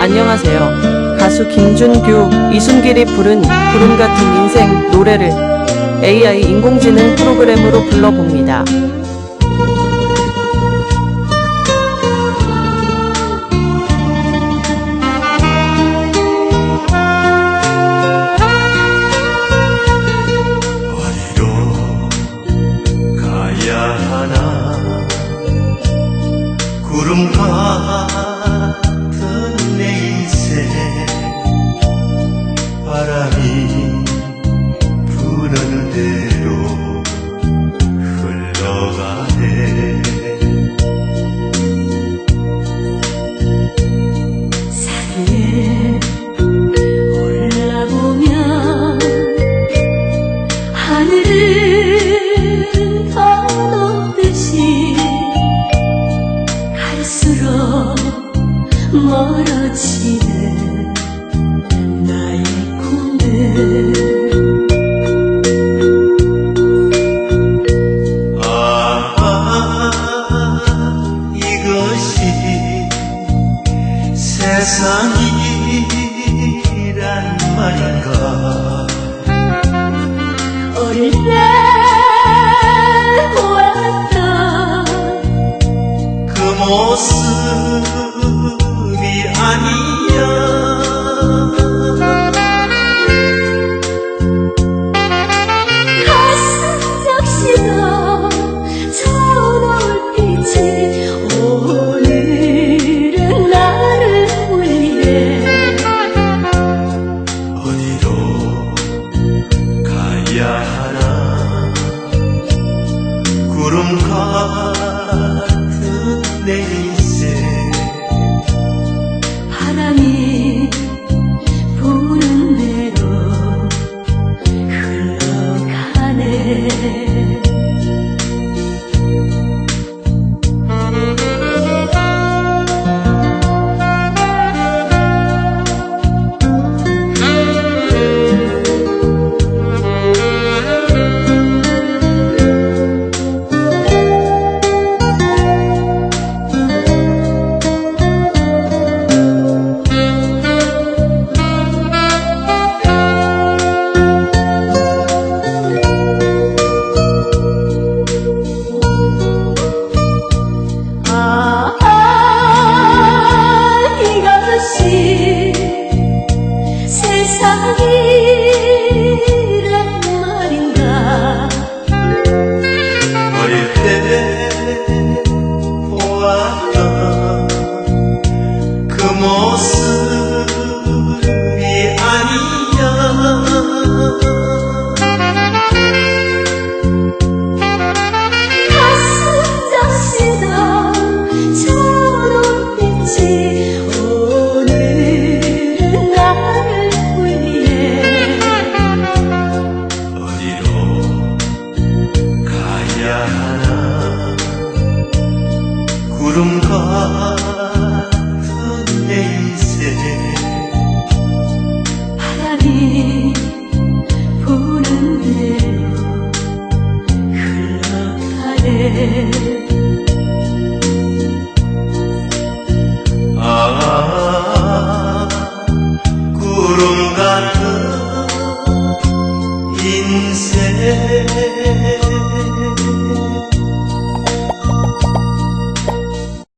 안녕하세요. 가수 김준규, 이순길이 부른 구름 같은 인생 노래를 AI 인공지능 프로그램으로 불러봅니다. 구름 같 갈수록 멀어지는 나의 꿈들. 아 이것이 세상이란 말인가? 어릴 때 모습이 아니야. 가슴 적시던 저 노을빛이 오늘은 나를 울리네 어디로 가야 하나? 구름 같 은 모습이 아니야. 가슴 적시던 저 눈빛이 오늘은 나를 울리네 어디로 가야 하나? 구름 같 아, 구름 같은 인생.